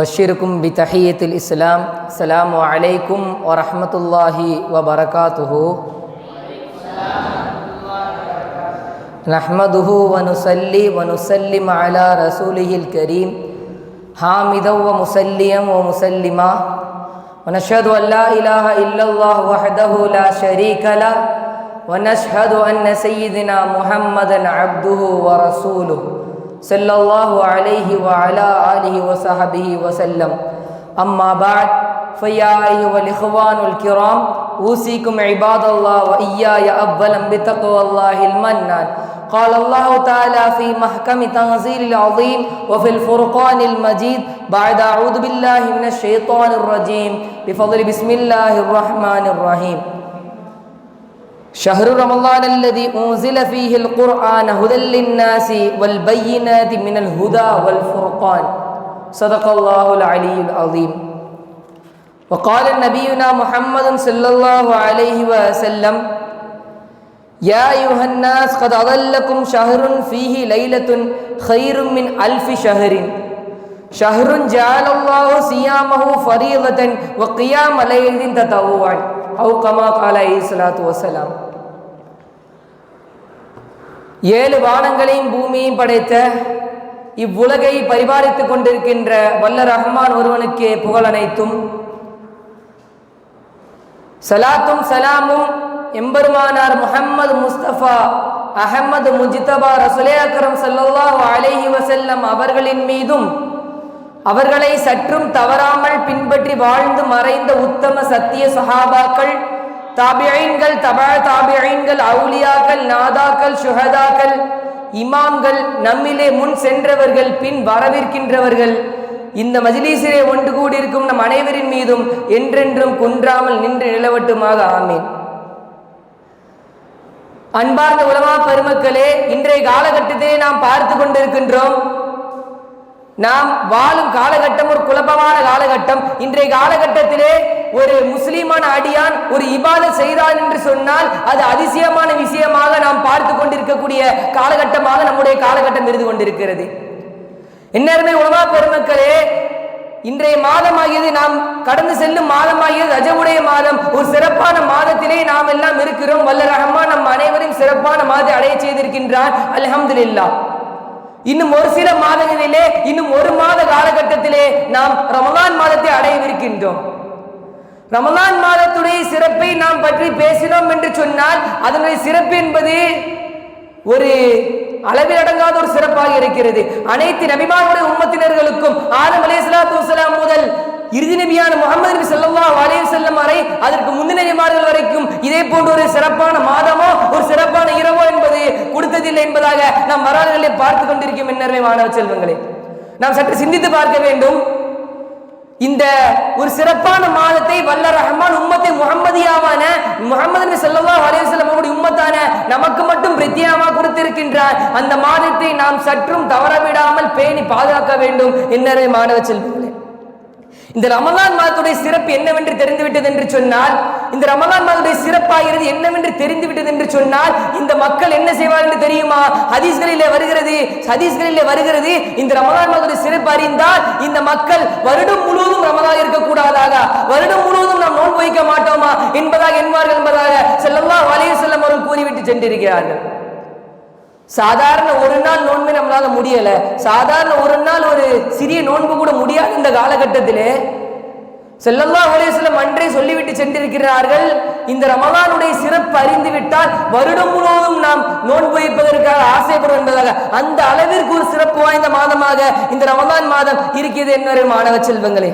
أبشركم بتحية الإسلام. السلام عليكم ورحمة الله وبركاته. نحمده ونصلي ونسلم على رسوله الكريم. حامدا ومسليا ومسلما. ونشهد أن لا إله إلا الله وحده لا شريك له. ونشهد أن سيدنا محمدا عبده ورسوله. صلى الله عليه وعلى آله وصحبه وسلم أما بعد فيا أيها الإخوان الكرام أوصيكم عباد الله وإياي أولا بتقوى الله المنان قال الله تعالى في محكم تنزيل العظيم وفي الفرقان المجيد بعد أعوذ بالله من الشيطان الرجيم بفضل بسم الله الرحمن الرحيم شهر رمضان الذي أنزل فيه القرآن هدى للناس والبينات من الهدى والفرقان. صدق الله العلي العظيم. وقال نبينا محمد صلى الله عليه وسلم يا أيها الناس قد أضلكم شهر فيه ليلة خير من ألف شهر. شهر جعل الله صيامه فريضة وقيام ليل تطوعا. வசலாம் ஏழு வானங்களையும் பூமியையும் படைத்த இவ்வுலகை பரிபாலித்துக் கொண்டிருக்கின்ற வல்ல ரஹ்மான் ஒருவனுக்கே புகழ் அனைத்தும் சலாத்தும் சலாமும் எம்பெருமானார் முஹம்மது முஸ்தபா அஹமது முஜிதபா ரசுலே அக்கரம் சல்லா அலேஹி வசல்லம் அவர்களின் மீதும் அவர்களை சற்றும் தவறாமல் பின்பற்றி வாழ்ந்து மறைந்த உத்தம சத்திய சஹாபாக்கள் தாபியைன்கள் தபா தாபியைன்கள் அவுலியாக்கள் நாதாக்கள் சுஹதாக்கள் இமாம்கள் நம்மிலே முன் சென்றவர்கள் பின் வரவிருக்கின்றவர்கள். இந்த மஜிலீசிலே ஒன்று கூடியிருக்கும் நம் அனைவரின் மீதும் என்றென்றும் குன்றாமல் நின்று நிலவட்டுமாக ஆமீன். அன்பார்ந்த உலமா பெருமக்களே இன்றைய காலகட்டத்திலே நாம் பார்த்து கொண்டிருக்கின்றோம். நாம் வாழும் காலகட்டம் ஒரு குழப்பமான காலகட்டம். இன்றைய காலகட்டத்திலே ஒரு முஸ்லீமான அடியான் ஒரு இபாத செய்தான் என்று சொன்னால் அது அதிசயமான விஷயமாக நாம் பார்த்து கொண்டிருக்கக்கூடிய காலகட்டமாக நம்முடைய காலகட்டம் இருந்து கொண்டிருக்கிறது. என்னருமே உணவா பெருமக்களே இன்றைய மாதமாகியது நாம் கடந்து செல்லும் மாதமாகியது ரஜவுடைய மாதம். ஒரு சிறப்பான மாதத்திலே நாம் எல்லாம் இருக்கிறோம். வல்ல ரஹ்மான் நம் அனைவரும் சிறப்பான மாதத்தை அடைய செய்திருக்கின்றான் அல்ஹம்துலில்லா இன்னும் ஒரு சில மாதங்களிலே இன்னும் ஒரு மாத காலகட்டத்திலே நாம் ரமலான் மாதத்தை அடையவிருக்கின்றோம் ரமலான் மாதத்துடைய சிறப்பை நாம் பற்றி பேசினோம் என்று சொன்னால் அதனுடைய சிறப்பு என்பது ஒரு அளவில் அடங்காத ஒரு சிறப்பாக இருக்கிறது. அனைத்து நபிமானுடைய உம்மத்தினர்களுக்கும் ஆதம் அலி சலாத்து முதல் இறுதி நபியான முகமது நபி சொல்லா அலைய செல்லம் வரை அதற்கு முந்தின நபிமார்கள் வரைக்கும் இதே போன்ற ஒரு சிறப்பான மாதமோ ஒரு சிறப்பான இரவோ என்பது கொடுத்ததில்லை என்பதாக நாம் வரலாறுகளை பார்த்து கொண்டிருக்கும் என்னர்மை மாணவ செல்வங்களே. நாம் சற்று சிந்தித்து பார்க்க வேண்டும். இந்த ஒரு சிறப்பான மாதத்தை வல்ல ரஹ்மான் உம்மத்தை முகமதியாவான முகமது நபி ஸல்லல்லாஹு அலைஹி வஸல்லம் உம்மத்தான நமக்கு மட்டும் பிரத்யேகமாக கொடுத்திருக்கின்றார். அந்த மாதத்தை நாம் சற்றும் தவறவிடாமல் பேணி பாதுகாக்க வேண்டும் என்னரே மாணவ செல்வம் இந்த ரமலான் மாதத்துடைய சிறப்பு என்னவென்று தெரிந்துவிட்டது என்று சொன்னால் இந்த ரமலான் மாதத்துடைய சிறப்பாகிறது என்னவென்று தெரிந்துவிட்டது என்று சொன்னால் இந்த மக்கள் என்ன செய்வார் என்று தெரியுமா? ஹதீஸ்களிலே வருகிறது ஹதீஸ்களிலே வருகிறது இந்த ரமலான் மாதத்துடைய சிறப்பு அறிந்தால் இந்த மக்கள் வருடம் முழுவதும் ரமலான் இருக்கக்கூடாதாக. வருடம் முழுவதும் நாம் நோன்பு வைக்க மாட்டோமா? என்பதாக என்பார்கள் என்பதாக செல்லல்லா வலைய செல்லம் அவர்கள் கூறிவிட்டு சென்றிருக்கிறார்கள். சாதாரண ஒரு நாள் நோன்பு நம்மளால முடியல. சாதாரண ஒரு நாள் ஒரு சிறிய நோன்பு கூட முடியாது இந்த காலகட்டத்திலே செல்லல்லா சில அன்றே சொல்லிவிட்டு சென்றிருக்கிறார்கள். இந்த ரமலானுடைய சிறப்பு அறிந்து விட்டால் வருடம் முழுவதும் நாம் நோன்பு வைப்பதற்காக ஆசைப்படும் என்பதாக அந்த அளவிற்கு ஒரு சிறப்பு வாய்ந்த மாதமாக இந்த ரமலான் மாதம் இருக்கிறது என்ன மாணவ செல்வங்களே.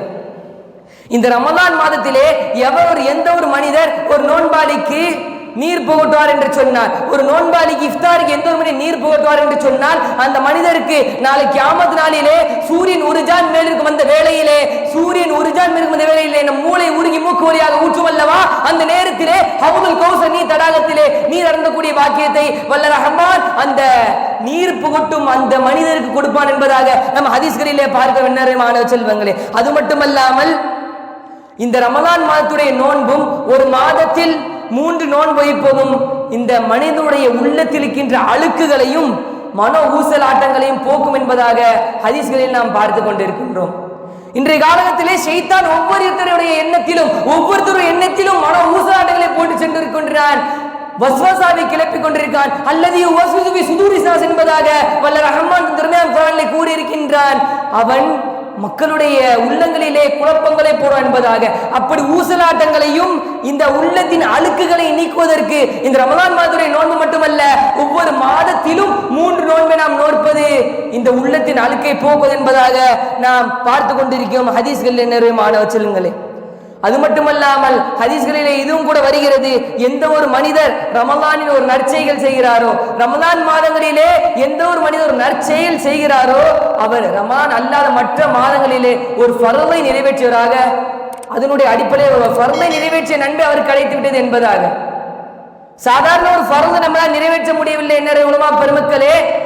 இந்த ரமலான் மாதத்திலே எவர் எந்த ஒரு மனிதர் ஒரு நோன்பாளிக்கு நீர் புகட்டுவார் என்று சொன்னார் ஒரு நோன்பாளிக்கு இஃப்தாருக்கு எந்த ஒரு மணி நீர் புகட்டுவார் என்று சொன்னால் அந்த மனிதருக்கு நாளைக்கு ஆமத் நாளிலே சூரியன் உருஜான் மேலிருக்கு வந்த வேளையிலே சூரியன் உருஜான் மேலிருக்கு வந்த வேளையிலே நம் மூளை உருகி மூக்கு வழியாக ஊற்றும் அல்லவா? அந்த நேரத்திலே ஹவுதுல் கௌசர் நீர் தடாகத்திலே நீர் அறந்தக்கூடிய வாக்கியத்தை வல்ல ரஹமான் அந்த நீர் புகட்டும் அந்த மனிதருக்கு கொடுப்பான் என்பதாக நம்ம ஹதீஸ்கரிலே பார்க்க வெண்ணரை மாணவ செல்வங்களே. அது மட்டுமல்லாமல் இந்த ரமலான் மாதத்துடைய நோன்பும் ஒரு மாதத்தில் மூன்று நோன்பு வைப்பதும் இந்த மனிதனுடைய உள்ளத்தில் இருக்கின்ற அழுக்குகளையும் மன ஊசலாட்டங்களையும் போக்கும் என்பதாக ஹதீஸ்களில் நாம் பார்த்து கொண்டிருக்கின்றோம். இன்றைய காலகத்திலே ஷைத்தான் ஒவ்வொருத்தருடைய எண்ணத்திலும் ஒவ்வொருத்தருடைய எண்ணத்திலும் மன ஊசலாட்டங்களை போட்டு சென்று வஸ்வாசாவை கிளப்பிக் கொண்டிருக்கான் அல்லது வஸ்வசுவி சுதூரிசாஸ் என்பதாக வல்ல ரஹ்மான் திருமையான் குரானில் கூறியிருக்கின்றான் அவன் மக்களுடைய உள்ளங்களிலே குழப்பங்களை போறோம் என்பதாக. அப்படி ஊசலாட்டங்களையும் இந்த உள்ளத்தின் அழுக்குகளை நீக்குவதற்கு இந்த ரமலான் மாதத்துடைய நோன்பு மட்டுமல்ல ஒவ்வொரு மாதத்திலும் மூன்று நோன்பை நாம் நோற்பது இந்த உள்ளத்தின் அழுக்கை போக்குவது என்பதாக நாம் பார்த்து கொண்டிருக்கிறோம். ஹதீஸ்கள் நிறைய மாணவ செல்லுங்களே அது மட்டுமல்லாமல் ஹதீஸ்களிலே இதுவும் கூட வருகிறது. எந்த ஒரு மனிதர் ரமலானில் ஒரு நற்செய்கள் செய்கிறாரோ ரமலான் மாதங்களிலே எந்த ஒரு மனிதர் ஒரு நற்செயல் செய்கிறாரோ அவர் ரமான் அல்லாத மற்ற மாதங்களிலே ஒரு பருவை நிறைவேற்றியவராக அதனுடைய அடிப்படையில் ஒரு ஃபர்வை நிறைவேற்றிய நன்மை அவர் கிடைத்து விட்டது என்பதாக. சாதாரண ஒரு பருந்து நம்மளால் நிறைவேற்ற முடியவில்லை என்ன உலமா பெருமக்களே?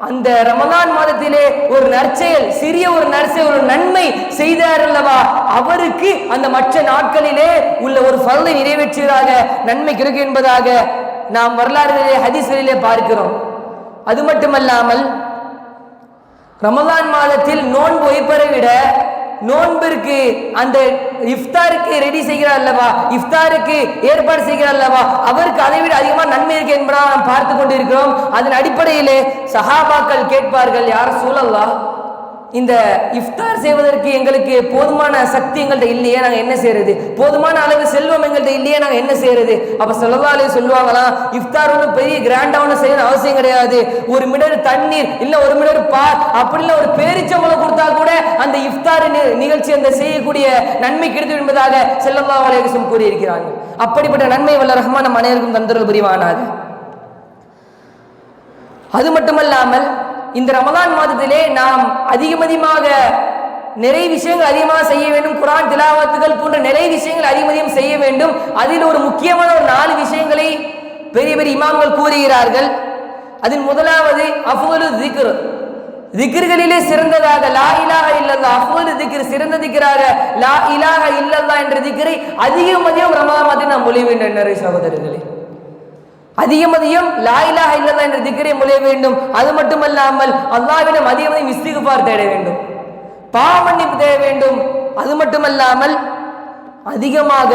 அந்த ரமலான் மாதத்திலே ஒரு நற்செயல் சிறிய ஒரு நற்செயல் ஒரு நன்மை செய்தார் அல்லவா? அவருக்கு அந்த மற்ற நாட்களிலே உள்ள ஒரு பலனை நிறைவேற்றியதாக நன்மை கிடைக்கும் என்பதாக நாம் வரலாறுகளிலே ஹதீஸ்களிலே பார்க்கிறோம். அது மட்டுமல்லாமல் ரமலான் மாதத்தில் நோன்பு வைப்பதை விட நோன்பிற்கு அந்த இஃப்தாருக்கு ரெடி செய்கிறார் அல்லவா? இஃப்தாருக்கு ஏற்பாடு செய்கிறார் அல்லவா? அவருக்கு அதை விட அதிகமாக நன்மை இருக்கு என்பதாக நாம் பார்த்து கொண்டிருக்கிறோம். அதன் அடிப்படையிலே சஹாபாக்கள் கேட்பார்கள் யார் சூழல்லா இந்த இஃப்தார் செய்வதற்கு எங்களுக்கு போதுமான சக்தி எங்கள்கிட்ட இல்லையே நாங்கள் என்ன செய்யறது? போதுமான அளவு செல்வம் எங்கள்கிட்ட இல்லையே நாங்கள் என்ன செய்யறது? அப்ப சொல்லவாலே சொல்லுவாங்களாம் இஃப்தார் ஒன்றும் பெரிய கிராண்டா ஒன்று செய்யணும் அவசியம் கிடையாது. ஒரு மிடர் தண்ணீர் இல்ல ஒரு மிடர் பால் அப்படி ஒரு பேரிச்சம்பளம் கொடுத்தா கூட அந்த இஃப்தார் நிகழ்ச்சி அந்த செய்யக்கூடிய நன்மை கிடைத்து என்பதாக செல்லல்லா அலையம் கூறியிருக்கிறாங்க அப்படிப்பட்ட நன்மை வல்ல ரஹ்மான் நம் அனைவருக்கும் தந்தர்கள் புரிவானாக. அது மட்டுமல்லாமல் இந்த ரமலான் மாதத்திலே நாம் அதிகமதிகமாக நிறை நிறைய விஷயங்கள் அதிகமாக செய்ய வேண்டும். குரான் திலாவத்துகள் போன்ற நிறைய விஷயங்கள் அதிகம் செய்ய வேண்டும். அதில் ஒரு முக்கியமான ஒரு நாலு விஷயங்களை பெரிய பெரிய இமாம்கள் கூறுகிறார்கள். அதில் முதலாவது அஃபுலு திக்ரு. திக்ர்களிலே சிறந்ததாக லா இலாக இல்லல்லா அஃபுலு திக்ர் சிறந்த திக்ராக லா இலாக இல்லல்லா என்ற திக்ரை அதிகம் அதிகம் ரமலான் மாதத்தில் நாம் மொழி வேண்டும். நிறைய சகோதரர்களே. அதிகம் அதிகம் லாயிலாக இல்லதா என்ற திக்கரை மொழிய வேண்டும். அது மட்டுமல்லாமல் அல்லாவிடம் அதிகம் அதிகம் இஸ்திகுபார் தேட வேண்டும். பாவமன்னிப்பு தேட வேண்டும். அது மட்டுமல்லாமல் அதிகமாக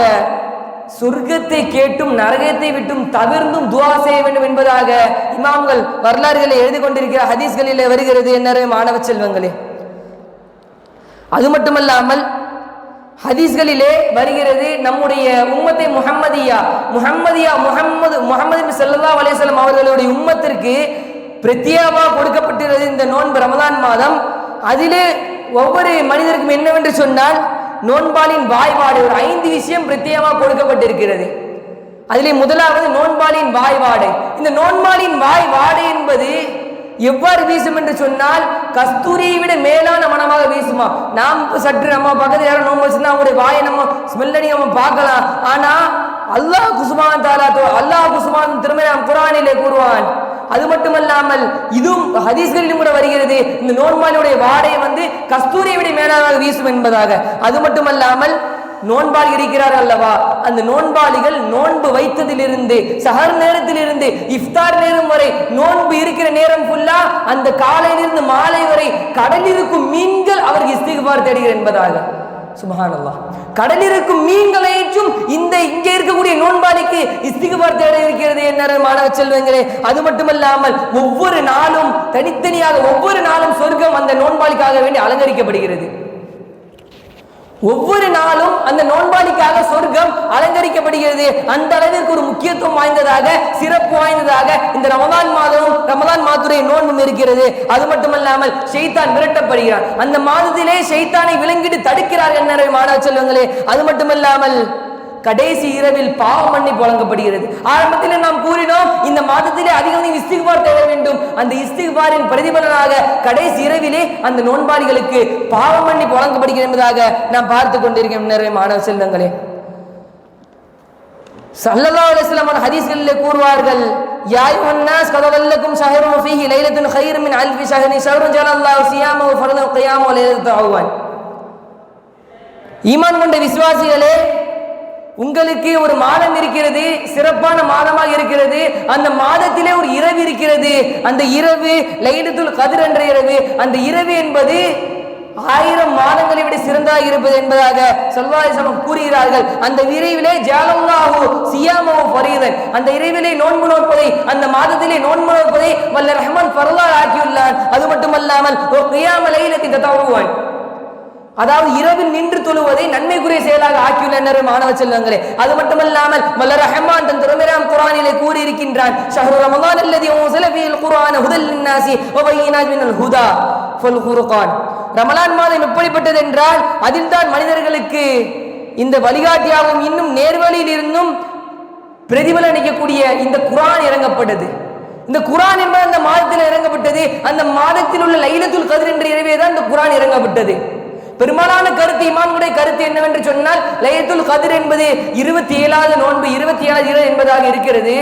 சொர்க்கத்தை கேட்டும் நரகத்தை விட்டும் தவிர்ந்தும் துவா செய்ய வேண்டும் என்பதாக இமாம்கள் வரலாறுகளை எழுதி கொண்டிருக்கிற ஹதீஸ்களில் வருகிறது. என்ன மாணவ செல்வங்களே. அது மட்டுமல்லாமல் ஹதீஸ்களிலே வருகிறது நம்முடைய உம்மத்தை முஹம்மதியா முஹம்மதியா முஹம்மது முஹம்மது செல்லல்லா அலைஹி அவர்களுடைய உம்மத்திற்கு பிரத்யேகமாக கொடுக்கப்பட்டிருக்கிறது இந்த நோன்பு ரமதான் மாதம். அதிலே ஒவ்வொரு மனிதருக்கும் என்னவென்று சொன்னால் நோன்பாளின் வாய்வாடு ஒரு ஐந்து விஷயம் பிரத்யேகமாக கொடுக்கப்பட்டிருக்கிறது. அதிலே முதலாவது நோன்பாளின் வாய்வாடு இந்த நோன்பாளின் வாய்வாடு என்பது எவ்வாறு வீசும் என்று சொன்னால் கஸ்தூரியை விட மேலான மனமாக வீசுமா? நாம் சற்று நம்ம பக்கத்தில் யாரும் நோம்பு வச்சிருந்தா அவங்களுடைய வாயை நம்ம ஸ்மெல் அடி நம்ம பார்க்கலாம். ஆனா அல்லாஹ் குசுமான் தாலா அல்லாஹ் குசுமான் திரும்ப நாம் குரானிலே கூறுவான். அது மட்டுமல்லாமல் இதுவும் ஹதீஸ்களிலும் கூட வருகிறது. இந்த நோன்பாளியுடைய வாடை வந்து கஸ்தூரியை விட மேலாக வீசும் என்பதாக. அது மட்டுமல்லாமல் நோன்பால் இருக்கிறார் அல்லவா? அந்த நோன்பாளிகள் நோன்பு வைத்ததிலிருந்து சஹர் நேரத்திலிருந்து இஃப்தார் நேரம் வரை நோன்பு இருக்கிற நேரம் ஃபுல்லா அந்த காலையிலிருந்து மாலை வரை கடலில் இருக்கும் மீன்கள் அவருக்கு இஸ்திகுபார் தேடுகிறார் என்பதாக. சுபஹானல்லாஹ். கடலில் இருக்கும் மீன்களையும் இந்த இங்கே இருக்கக்கூடிய நோன்பாளிக்கு இஸ்திகுபார் தேட இருக்கிறது என்ன மாணவ செல்வங்களே? அது மட்டுமல்லாமல் ஒவ்வொரு நாளும் தனித்தனியாக ஒவ்வொரு நாளும் சொர்க்கம் அந்த நோன்பாளிக்காக வேண்டி அலங்கரிக்கப்படுகிறது. ஒவ்வொரு நாளும் அந்த நோன்பாளிக்காக சொர்க்கம் அலங்கரிக்கப்படுகிறது. அந்த அளவிற்கு ஒரு முக்கியத்துவம் வாய்ந்ததாக சிறப்பு வாய்ந்ததாக இந்த ரமதான் மாதமும் ரமதான் மாதத்துடைய நோன்பும் இருக்கிறது அது மட்டுமல்லாமல் ஷெய்தான் விரட்டப்படுகிறான் அந்த மாதத்திலே ஷெய்தானை விளங்கிட்டு தடுக்கிறார் என்ன மாணவ செல்வங்களே. அது மட்டுமல்லாமல் கடைசி இரவில் பாவ மன்னிப்பு வழங்கப்படுகிறது. ஆரம்பத்திலே நாம் கூறினோம் இந்த மாதத்திலே அதிகம் இஸ்திகுபார் தேட வேண்டும். அந்த இஸ்திகுபாரின் பிரதிபலனாக கடைசி இரவிலே அந்த நோன்பாளிகளுக்கு பாவ மன்னிப்பு வழங்கப்படுகிறது என்பதாக நாம் பார்த்து கொண்டிருக்கிறோம். நிறைய மாணவ செல்வங்களே. சல்லல்லா அலைஹி வஸல்லம் ஹதீஸ்களிலே கூறுவார்கள் யா அய்யுஹன்னாஸ் கதவல்லக்கும் ஷஹரும் ஃபீஹி லைலத்துன் கைர் மின் அல்ஃபி ஷஹரி ஷஹருன் ஜலல்லாஹு சியாமஹு ஈமான் கொண்ட விசுவாசிகளே உங்களுக்கு ஒரு மாதம் இருக்கிறது சிறப்பான மாதமாக இருக்கிறது. அந்த மாதத்திலே ஒரு இரவு இருக்கிறது. அந்த இரவு லைலத்துல் கதிர் என்ற இரவு அந்த இரவு என்பது ஆயிரம் மாதங்களை விட சிறந்ததாக இருப்பது என்பதாக செல்வாயிசமம் கூறுகிறார்கள். அந்த விரைவிலே ஜாலல்லாஹு சியாமவு ஃபரீதன். அந்த இறைவிலே நோன்பு நோற்பதை அந்த மாதத்திலே நோன்பு நோற்பதை வல்ல ரஹ்மான் ஃபரலா ஆக்கியுள்ளான். அது மட்டுமல்லாமல் ஒரு கியாம தவறுவான் அதாவது இரவில் நின்று தொழுவதை நன்மைக்குரிய செயலாக ஆக்கியுள்ளனர் மாணவ செல்வங்களே. அது மட்டுமல்லாமல் வல்ல ரஹ்மான் தன் திருமிராம் குரானிலே கூறி இருக்கின்றான் ரமதான் அல்லதி உன்சில ஃபீல் ஹுதல் லின்னாசி வ பையினாத் மினல் ஹுதா ஃபல் குர்ஆன் ரமலான் மாதம் எப்படிப்பட்டது என்றால் அதில் தான் மனிதர்களுக்கு இந்த வழிகாட்டியாகவும் இன்னும் நேர்வழியில் இருந்தும் பிரதிபலனிக்கக்கூடிய இந்த குரான் இறங்கப்பட்டது. இந்த குரான் என்பது அந்த மாதத்தில் இறங்கப்பட்டது அந்த மாதத்தில் உள்ள லைலத்துல் கதிர் என்ற இரவே தான் இந்த குரான் இறங்கப்பட்டது. பெரும்பாலான கருத்து இமாம்களுடைய கருத்து என்னவென்று சொன்னால் லயத்துல் கதிர் என்பது இருபத்தி ஏழாவது நோன்பு இருபத்தி ஏழாவது இரவு என்பதாக இருக்கிறது.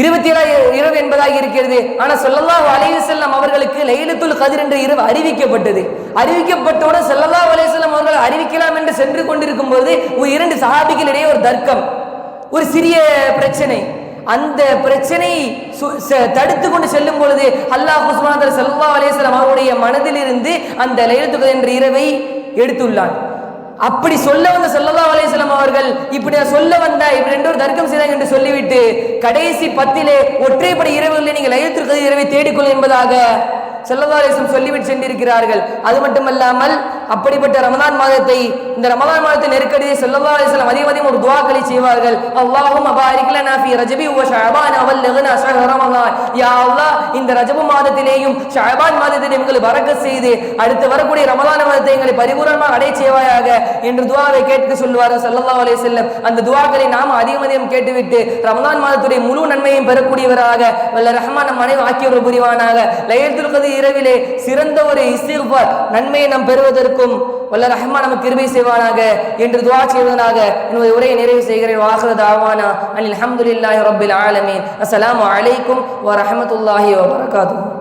இருபத்தி ஏழாவது இரவு என்பதாக இருக்கிறது. ஆனா சொல்லல்லா அலைஹி வஸல்லம் அவர்களுக்கு லைலத்துல் கதிர் என்ற இரவு அறிவிக்கப்பட்டது. அறிவிக்கப்பட்டவுடன் சொல்லல்லா அலைஹி வஸல்லம் அவர்கள் அறிவிக்கலாம் என்று சென்று கொண்டிருக்கும் போது ஒரு இரண்டு சஹாபிகளிடையே ஒரு தர்க்கம் ஒரு சிறிய பிரச்சனை. அந்த பிரச்சனையை சு- தடுத்து கொண்டு செல்லும் பொழுது அல்லாஹ் உஸ்மான் சல்லா அலேஸ்லாம் அவருடைய மனதிலிருந்து அந்த லைலத்துல் என்ற இரவை எடுத்துள்ளான். அப்படி சொல்ல வந்த சல்லல்லா அலைஹிஸ்ஸலாம் அவர்கள் இப்படி நான் சொல்ல வந்த இப்படி ரெண்டு ஒரு தர்க்கம் செய்தாங்க என்று சொல்லிவிட்டு கடைசி பத்திலே ஒற்றைப்படை இரவுகளில் நீங்கள் லைலத்துல் இரவை தேடிக்கொள் என்பதாக சல்லல்லா அலைஹிஸ்ஸலாம் சொல்லிவிட்டு சென்றிருக்கிறார்கள். அது மட்டுமல்லாமல் அப்படிப்பட்ட ரமதான் மாதத்தை இந்த ரமதான் மாதத்தை நெருக்கடியை செல்லவா அலைஹிஸ்ஸலாம் அதிகம் அதிகம் ஒரு துவாக்களை செய்வார்கள். அல்லாஹும் அபாரிக் ரஜபி யா அல்லாஹ் இந்த ரஜபு மாதத்திலேயும் ஷஹபான் மாதத்திலேயும் எங்களை பரக்கத் செய்து அடுத்து வரக்கூடிய ரமலான் மாதத்தை எங்களை பரிபூரணமாக அடை செய்வாயாக என்று துவாவை கேட்க சொல்லுவார்கள் ஸல்லல்லாஹு அலே செல்லம் அந்த துவாக்களை நாம் அதிகம் அதிகம் கேட்டுவிட்டு ரமலான் மாதத்துடைய முழு நன்மையும் பெறக்கூடியவராக வல்ல ரஹ்மான் நம் அனைவரும் ஆக்கியவர் புரிவானாக. லைலத்துல் இரவிலே சிறந்த ஒரு இஸ்திக்பார் நன்மையை நாம் பெறுவதற்கு பெறுவதற்கும் வல்ல ரஹ்மான் நமக்கு கிருபை செய்வானாக என்று துவா செய்வதனாக என்னுடைய உரையை நிறைவு செய்கிறேன். வாஹிர தாவானா அனில் அஹமதுல்லாஹி ரபில் ஆலமீன். அஸ்லாம் அலைக்கும் வரமத்துல்லாஹி ரஹ்மத்துல்லாஹி